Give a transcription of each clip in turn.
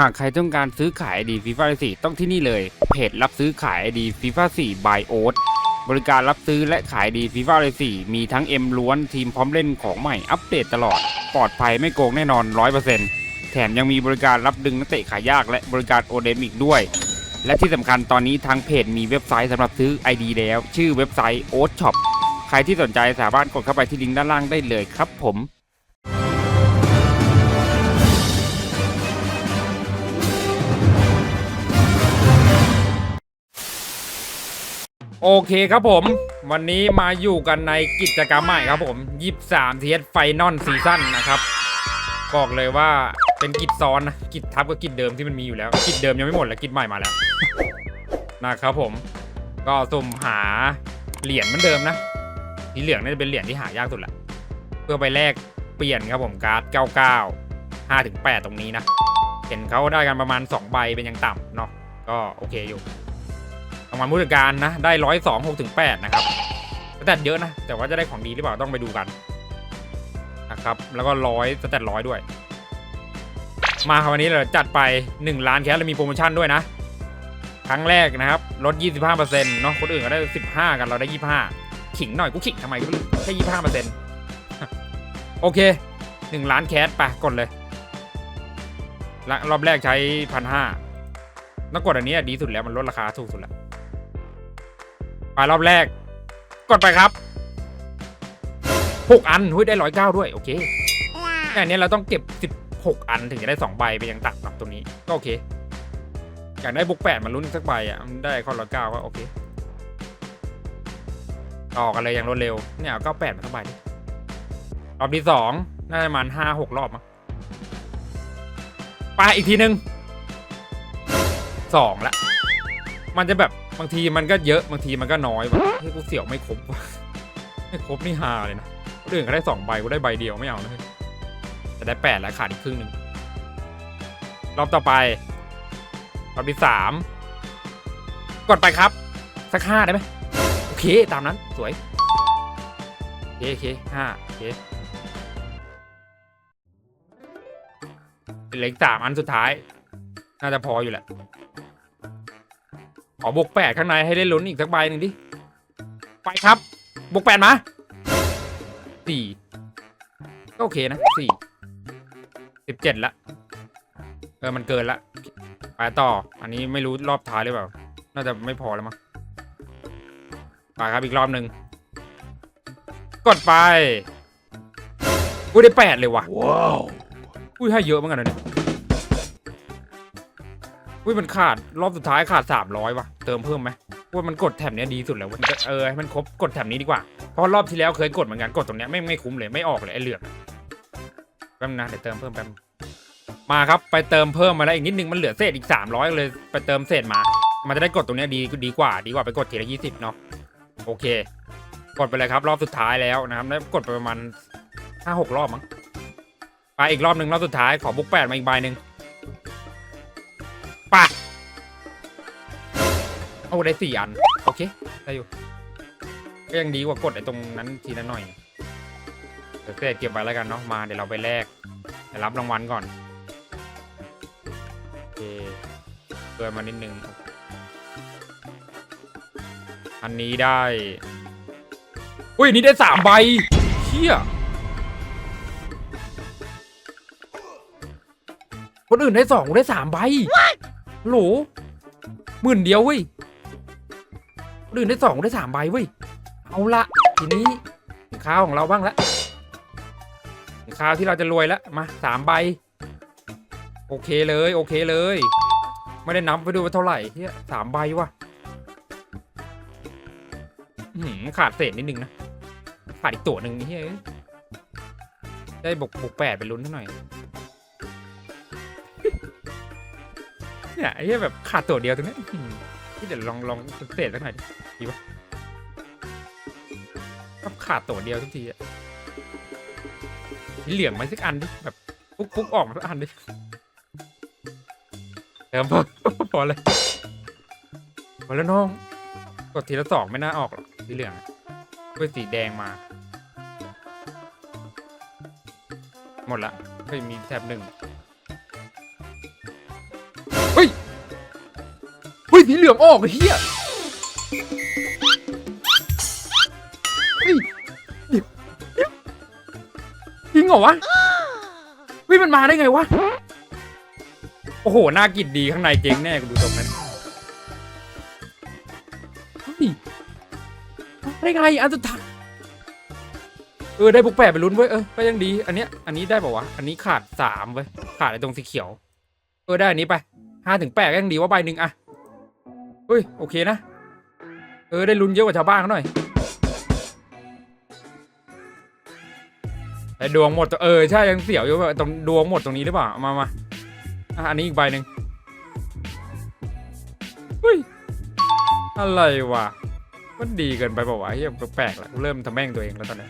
หากใครต้องการซื้อขาย ID FIFA 4ต้องที่นี่เลย เพจรับซื้อขาย ID FIFA 4 by o a t บริการรับซื้อและขาย ID FIFA 4มีทั้ง M ล้วนทีมพร้อมเล่นของใหม่อัปเดตตลอด ปลอดภัยไม่โกงแน่นอน 100%แถมยังมีบริการรับดึงนักเตะขายยากและบริการโอเดมอีกด้วย และที่สำคัญตอนนี้ทางเพจมีเว็บไซต์สำหรับซื้อ ID แล้ว ชื่อเว็บไซต์ o a t Shop ใครที่สนใจสามารถกดเข้าไปที่ลิงก์ด้านล่างได้เลยครับผม โอเคครับผม วันนี้มาอยู่กันในกิจกรรมใหม่ครับผม23 TS Final Season นนะครับบอกเลยว่าเป็นกิจซ้อนนะกิจทับกับกิจเดิมที่มันมีอยู่แล้ว กิจเดิมยังไม่หมดแล้วกิจใหม่มาแล้ว นะครับผม ก็สุ่มหาเหรียญเหมือนเดิมนะสีเหลืองน่าจะเป็นเหรียญที่หายากสุดแหละเพื่อไปแลกเปลี่ยนครับผมการ์ด99 5ถึง8ตรงนี้นะ เห็นเขาได้กันประมาณ 2 ใบเป็นยังต่ำเนาะก็โอเคอยู่ รางวัลผู้จัดการนะ ได้ร้อยสองหกถึงแปดนะครับแตทเยอะนะ แต่ว่าจะได้ของดีหรือเปล่าต้องไปดูกันนะครับ แล้วก็ร้อยสแตทร้อยด้วย มาครับวันนี้เราจัดไป 1 ล้านแคสแล้วมีโปรโมชั่นด้วยนะ ครั้งแรกนะครับลด 25%เนาะคนอื่นก็ได้ 15 กันเราได้ 25 ขิงหน่อยกูขิงทำไมก็ไม่รู้แค่25%โอเค 1 ล้านแคสไปกดเลยรอบแรกใช้พันห้าต้องกดอันนี้ดีสุดแล้วมันลดราคาถูกสุดแล้ว ไปรอบแรก กดไปครับหกอันหุ้ยได้ร้อยเก้าด้วย โอเคแค่นี้เราต้องเก็บสิบหกอันถึงจะได้สองใบไปยังตัดครับตรงนี้ ก็โอเค อยากได้บุกแปดมาลุ้นสักใบอะมันได้ข้อร้อยเก้าก็โอเค ต่อกันเลยอย่างรวดเร็ว เนี่ยเอาเก้าแปดมาสักใบดิรอบที่สองน่าจะประมาณห้าหกรอบมั้งไปอีกทีหนึ่งสองละ มันจะแบบ บางทีมันก็เยอะบางทีมันก็น้อยวะเฮ้ยกูเสี่ยวไม่ครบวะไม่ครบนี่ฮาเลยนะคนอื่นเขาได้สองใบกูได้ใบเดียวไม่เอานะเฮ้ยแต่ได้แปดแล้วขาดอีกครึ่งหนึ่งรอบต่อไปรอบที่สามกดไปครับ สักห้าได้ไหมโอเคตามนั้นสวยโอเคโอเคห้าโอเคเหลืออีกสามอันสุดท้าย น่าจะพออยู่แหละ ขอบวกแปดข้างในให้ได้ลุ้นอีกสักใบหนึ่งดิ ไปครับ บวกแปดมาสี่ก็โอเคนะสี่สิบเจ็ดละ เออ มันเกินละ ไปต่อ อันนี้ไม่รู้รอบท้ายหรือเปล่า น่าจะไม่พอแล้วมั้ง ไปครับอีกรอบหนึ่ง กดไป อุ้ยได้แปดเลยว่ะ ว้าว อุ้ยให้เยอะเหมือนกันนะเนี่ย อุ้ยมันขาดรอบสุดท้ายขาดสามร้อยว่ะเติมเพิ่มไหมว่ามันกดแถบเนี้ยดีสุดแล้วเว้ยเออให้มันครบกดแถบนี้ดีกว่าเพราะรอบที่แล้วเคยกดเหมือนกันกดตรงเนี้ยไม่ไม่คุ้มเลยไม่ออกเลยไอ้เหลืองแป๊บนะเดี๋ยวเติมเพิ่มแป๊บมาครับไปเติมเพิ่มมาแล้วอีกนิดนึงมันเหลือเศษอีกสามร้อยเลยไปเติมเศษมา มันจะได้กดตรงเนี้ยดีดีกว่า ดีกว่าไปกดทีละยี่สิบเนาะโอเค กดไปเลยครับ รอบสุดท้ายแล้วนะครับแล้วกดไปประมาณห้าหกรอบมั้งไปอีกรอบหนึ่งรอบสุดท้ายขอบุกแปดมาอีกใบหนึ่ง ไปโอ้ได้สี่อัน โอเค ได้อยู่ ก็ยังดีกว่ากดไอ้ตรงนั้นทีละหน่อยเดี๋ยวเศษเก็บไว้แล้วกันเนาะมาเดี๋ยวเราไปแลกไปรับรางวัลก่อนโอเคเกินมานิดนึง อันนี้ได้อุ้ยนนี้ได้สามใบเชี่ยคนอื่นได้สองได้สามใบ โหลหมื่นเดียวเว้ยคนอื่นได้สองได้สามใบเว้ย เอาละทีนี้ถึงข้าวของเราบ้างละถึงข้าวที่เราจะรวยแล้วมาสามใบ โอเคเลยโอเคเลย ไม่ได้นับไปดูว่าเท่าไหร่เฮียสามใบว่ะขาดเศษนิดนึงนะขาดอีกตัวหนึ่งเฮียได้บวกบวกแปดไปลุ้นเท่าหน่อย เนี่ยไอ้เหี้ยแบบขาดตัวเดียวตรงนี้อื้อหือที่เดี๋ยวลองลองเศษสักหน่อยดิดีปะก็ขาดตัวเดียวทุกทีอะมีเหลืองไหมสักอันดิแบบปุ๊กปุ๊กออกมาสักอันดิเติมพอพอเลยพอแล้วน้องกดทีละสองไม่น่าออกหรอกสีเหลืองอะด้วยสีแดงมา หมดละก็มีแถบหนึ่ง สีเหลืองออกไอ้เฮียเฮ้ยเดี๋ยวเดี๋ยวจริงเหรอวะเฮ้ยมันมาได้ไงวะ โอ้โห น่ากินดีข้างในเจ๊งแน่กูดูตรงนั้นเฮ้ยมาได้ไงอันสุดท้ายเออ ได้บุกแปดไปลุ้นเว้ย เออ ก็ยังดี อันเนี้ย อันนี้ได้ป่าวะ อันนี้ขาดสามเว้ย ขาดไอ้ตรงสีเขียว เออ ได้อันนี้ไปห้าถึงแปดก็ยังดีว่าใบหนึ่งอะ เฮ้ย โอเคนะ เออ ได้ลุ้นเยอะกว่าชาวบ้านเขาหน่อยแต่ดวงหมดตัวเออ ใช่ยังเสียวอยู่ว่าตรงดวงหมดตรงนี้หรือเปล่ามามาอันนี้อีกใบหนึ่งเฮ้ย อะไรวะมันดีเกินไปเปล่าวะเฮียแปลกๆละเริ่มทำแม่งตัวเองแล้วตอนนี้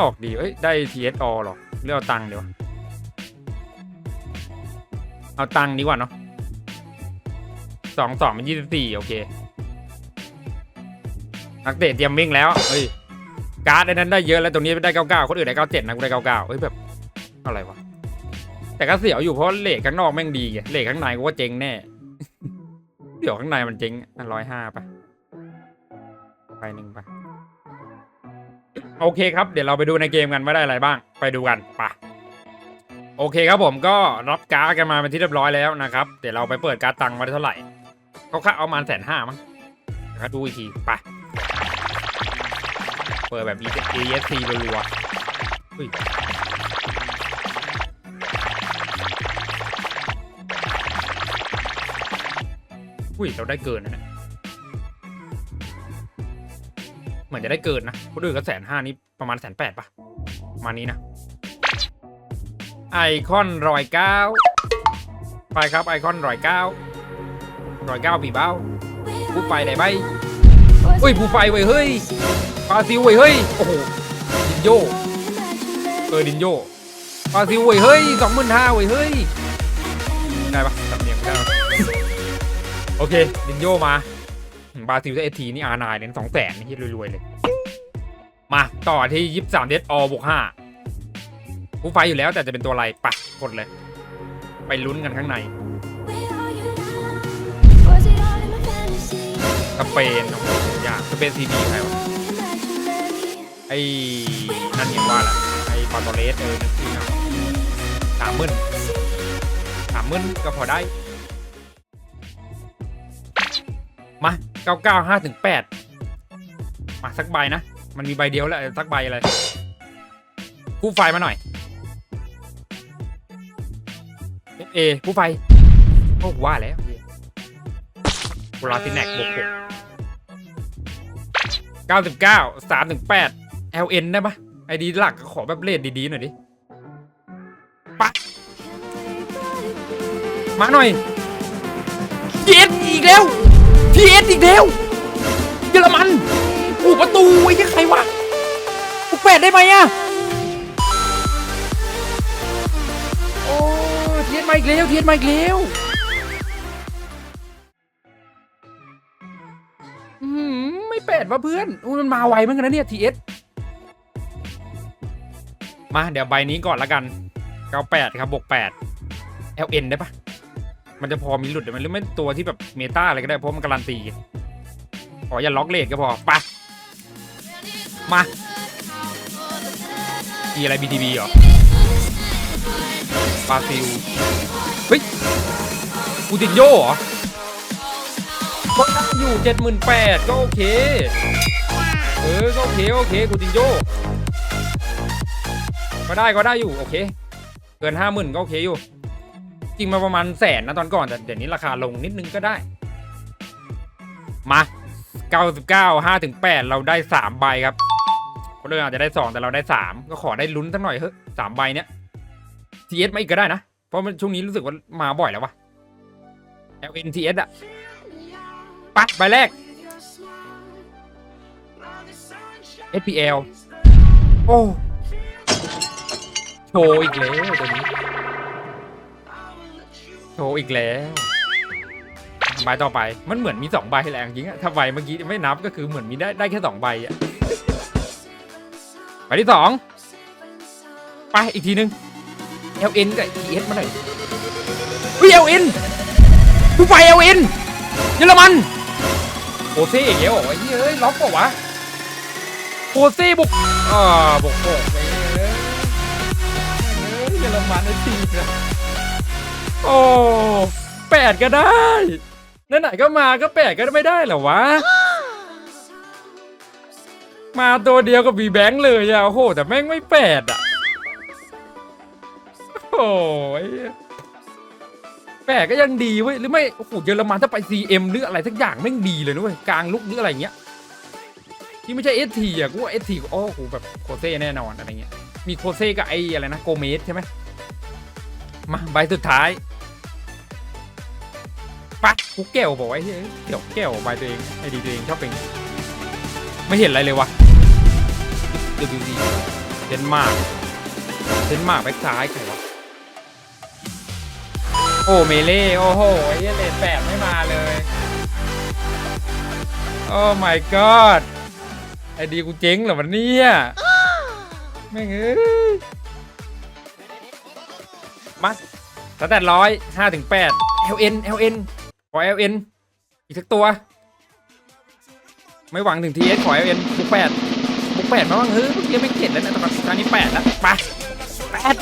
ออกดีเอ้ย ได้ TSO หรอเรียกเอาตังค์ดีวะเอาตังค์ดีกว่าเนาะ สองสองเป็นยี่สิบสี่โอเค นักเตะเตรียมวิ่งแล้ว เฮ้ย การ์ดในนั้นได้เยอะแล้วตรงนี้ได้เก้าเก้าคนอื่นได้เก้าเจ็ดนะกูได้เก้าเก้าเฮ้ยแบบ อะไรวะ แต่ก็เสียวอยู่เพราะเลทข้างนอกแม่งดีไงเลทข้างในกูว่าเจ๊งแน่ เดี๋ยวข้างในมันเจ๊งร้อยห้าไปไปหนึ่งไปโอเคครับ เดี๋ยวเราไปดูในเกมกันว่าได้อะไรบ้าง ไปดูกันไปโอเคครับผมก็รับการ์ดกันมาเป็นที่เรียบร้อยแล้วนะครับ เดี๋ยวเราไปเปิดการ์ดตังค์มาได้เท่าไหร่ เขาค่าเอามาแสนห้ามั้งเดี๋ยวดูอีกทีไปเปิดแบบ ESC รัวๆอุ้ยอุ้ยเราได้เกินนะเหมือนจะได้เกินนะคนอื่นก็แสนห้านี่ประมาณแสนแปดปะประมานี้นะ ไอคอนรอยเก้าไปครับไอคอนรอยเก้า รอยเก้าปีเบ้าผู้ไฟไหนใบเฮ้ยผู้ไฟเว้ยเฮ้ยปาซิวเว้ยเฮ้ยโอ้โหดินโยเออดินโยปาซิวเว้ยเฮ้ยสองหมื่นห้าเว้ยเฮ้ยได้ปะสำเนียงไม่ได้ปะโอเคดินโยมาบาซิลเอทีนี่อาร์นายเนี่ยสองแสนนี่รวยๆเลย มาต่อที่ยี่สิบสามเดสออบวกห้าผู้ไฟอยู่แล้วแต่จะเป็นตัวอะไรปะกดเลย ไปลุ้นกันข้างใน เปนโอ้โหอย่างสเปนซีดีใครวะไอ้นั่นยังว่าละไอ้ปาโตเลสเออนึกชื่นะสามหมื่นสามหมื่นก็พอได้ มาเก้าเก้าห้าถึงแปดมาสักใบนะ มันมีใบเดียวแหละสักใบอะไรผู้ไฟมาหน่อยเอผู้ไฟโอ้ว่าแล้วโบราตินแนกบวกหก เก้าสิบเก้าสามถึงแปด LN ได้ปะไอดีหลักขอแบบเลทดีๆหน่อยดิปะมาหน่อยเทียอีกแล้วเทียอีกแล้ว เยอรมันอูประตูไอ้ยี่ใครวะกูแปดได้ไหมอะโอ้ทียนมาอีกแล้วทียนมาอีกแล้ว แปดวะเพื่อนอุ้ยมันมาไวเหมือนกันนะเนี่ยทีเอสมาเดี๋ยวใบนี้ก่อนละกัน98ครับบวก8 LN ได้ปะมันจะพอมีหลุดเดี๋ยวมันหรือไม่ตัวที่แบบเมตาอะไรก็ได้เพราะมันการันตีขออย่าล็อกเลทก็พอไปะมาอีอะไร BTB เหรอปาซิล เฮ้ยกูติดโย่เหรอ ก็ได้อยู่เจ็ดหมื่นแปดก็โอเค เออก็โอเคโอเคกูติดโยก็ได้ก็ได้อยู่โอเค เกินห้าหมื่นก็โอเคอยู่ จริงมาประมาณแสนนะตอนก่อนแต่เดี๋ยวนี้ราคาลงนิดนึงก็ได้ มา99 5ถึง8เราได้3ใบครับคนอื่นอาจจะได้2แต่เราได้3ก็ขอได้ลุ้นสักหน่อยเฮ้ยสามใบเนี้ย TS มาอีกก็ได้นะ เพราะมันช่วงนี้รู้สึกว่ามาบ่อยแล้ววะ LNTS อะ ปะใบแรก SPL โอ้โชว์อีกแล้วตัวนี้โชว์อีกแล้วใบต่อไปมันเหมือนมีสองใบแหละจริงๆอะถ้าใบเมื่อกี้ไม่นับก็คือเหมือนมีได้ได้แค่สองใบอะใบที่สองไปอีกทีนึง LN กับ ES มาหน่อยเฮ้ย LN ผู้ไฟเอลอินเยอรมัน โคเซ่อีกแล้วเหรอไอ้เหี้ยเอ้ยล็อกเปล่าวะโคเซ่บุกอ่าบุกโขกไปเอ้ยเยอรมันไอ้ทีมนะโอ้แปดก็ได้นไหนก็มาก็แปดก็ไม่ได้เหรอวะ มาตัวเดียวกับวีแบงค์เลยอะโอ้โหแต่แม่งไม่แปดอะโอ้ย แปดก็ยังดีเว้ยหรือไม่โอ้โหเยอรมันถ้าไป CM หรืออะไรสักอย่างแม่งดีเลยนะเว้ยกลางลุกหรืออะไรเงี้ยที่ไม่ใช่ ST อะกูว่า ST โอ้โหแบบโคเซ่แน่นอนอะไรเงี้ยมีโคเซ่กับไอ้อะไรนะโกเมสใช่ไหมมาใบสุดท้ายปะกูแก้วบอกไว้เฮ้ยเกี่ยวแก้วใบตัวเองไอดีตัวเองชอบเป็นไม่เห็นอะไรเลยวะ WD เดนมาร์กเดนมาร์กแบ็คซ้ายใครวะ โอ้เมเล่โอ้โหไอ้เฮียเลนแปดไม่มาเลยโอ้ my god ไอดีกูเจ๊งเหรอวันนี้แม่งเอ้ยมาสแตทร้อยห้าถึงแปด LN LN ขอ LN อีกสักตัว ไม่หวังถึง TS ขอ LN บุกแปดบุกแปดมาบ้างเฮ้ยเมื่อกี้ไม่เข็ดแล้วนะตอนตอนนี้แปดแล้วไปแปด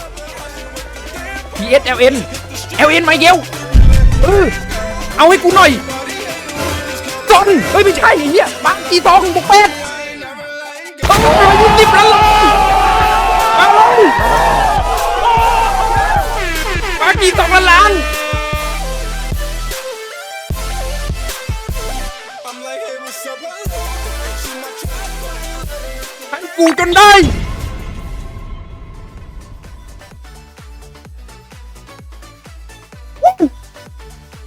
TS LN LN มาเยวเออเอาให้กูหน่อยจอนเฮ้ยไม่ใช่ไอ้เหี้ยบังกีตองบุกแปดบังร้อยยี่สิบแล้วเลยบังเลยบังกีสองล้านล้าน I'm like, hey, what's up? She my trap. ให้กูจนได้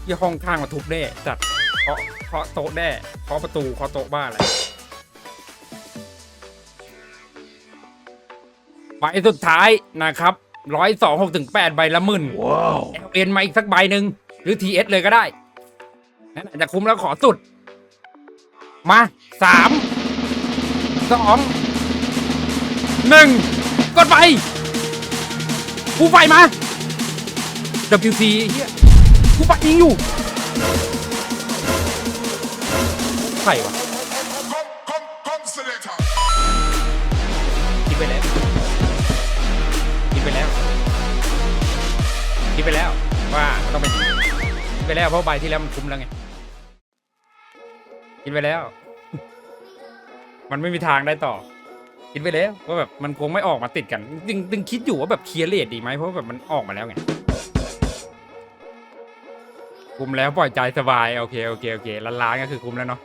ยี่ห้องข้างมาทุบแน่จัดเคาะเคาะโต๊ะแน่เคาะประตูเคาะโต๊ะบ้าอะไรใบสุดท้ายนะครับร้อยสองหกถึงแปดใบละหมื่นว้าวเอ็นมาอีกสักใบหนึ่งหรือ TS เลยก็ได้นั่นอาจจะคุ้มแล้วขอสุด มาสามสองหนึ่งกดไปกูไฟมา WC เฮีย กูไฟยิงอยู่ใครวะ Come, come, come, selector. คิดไปแล้วคิดไปแล้วคิดไปแล้วว่ามันต้องเป็นคิดไปแล้วเพราะใบที่แล้วมันคุ้มแล้วไงคิดไปแล้ว มันไม่มีทางได้ต่อ คิดไปแล้วว่าแบบมันคงไม่ออกมาติดกันจึงจึงคิดอยู่ว่าแบบเคลียร์เลทดีไหมเพราะว่าแบบมันออกมาแล้วไง คุมแล้วปล่อยใจสบายโอเคโอเคโอเคล้านล้านก็คือคุมแล้วเนาะ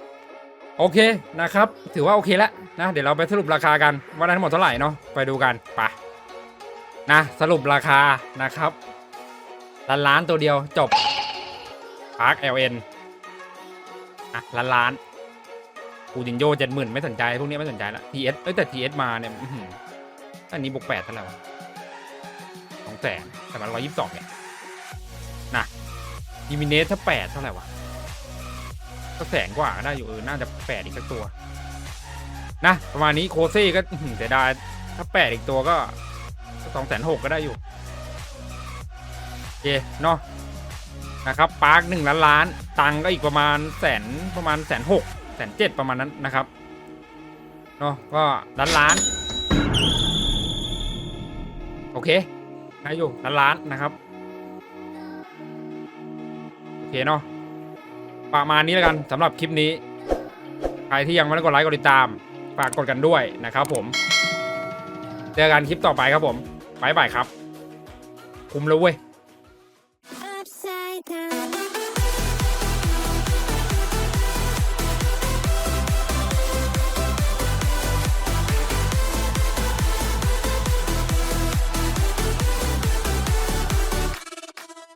โอเคนะครับ ถือว่าโอเคแล้วนะเดี๋ยวเราไปสรุปราคากันว่าได้ทั้งหมดเท่าไหร่เนาะไปดูกันไปนะสรุปราคานะครับล้านล้านตัวเดียวจบพาร์ค LN อะล้านล้านคูตินโยเจ็ดหมื่นไม่สนใจพวกนี้ไม่สนใจละ TS เอสเอ้ยแต่ TS มาเนี่ยอันนี้บวกแปดเท่าไหร่วะสองแสนแต่มันร้อยยี่สิบสองเนี่ย ดิมิเนสถ้าแปดเท่าไหร่วะก็แสนกว่าก็ได้อยู่เออน่าจะแปดอีกสักตัว นะ ประมาณนี้โคเซ่ก็เสียดายถ้าแปดอีกตัวก็สองแสนหกก็ได้อยู่โอเคเนาะนะครับปาร์คหนึ่งล้านล้าน ตังค์ก็อีกประมาณแสนประมาณแสนหกแสนเจ็ดประมาณนั้นนะครับเนาะก็ล้านล้าน โอเคได้อยู่ล้านล้านนะครับ เคเนาะประมาณนี้แล้วกันสำหรับคลิปนี้ ใครที่ยังไม่ได้กดไลค์กดติดตาม ฝากกดกันด้วยนะครับผม เจอกันคลิปต่อไปครับผมบายบายครับ คุมแล้วเว้ย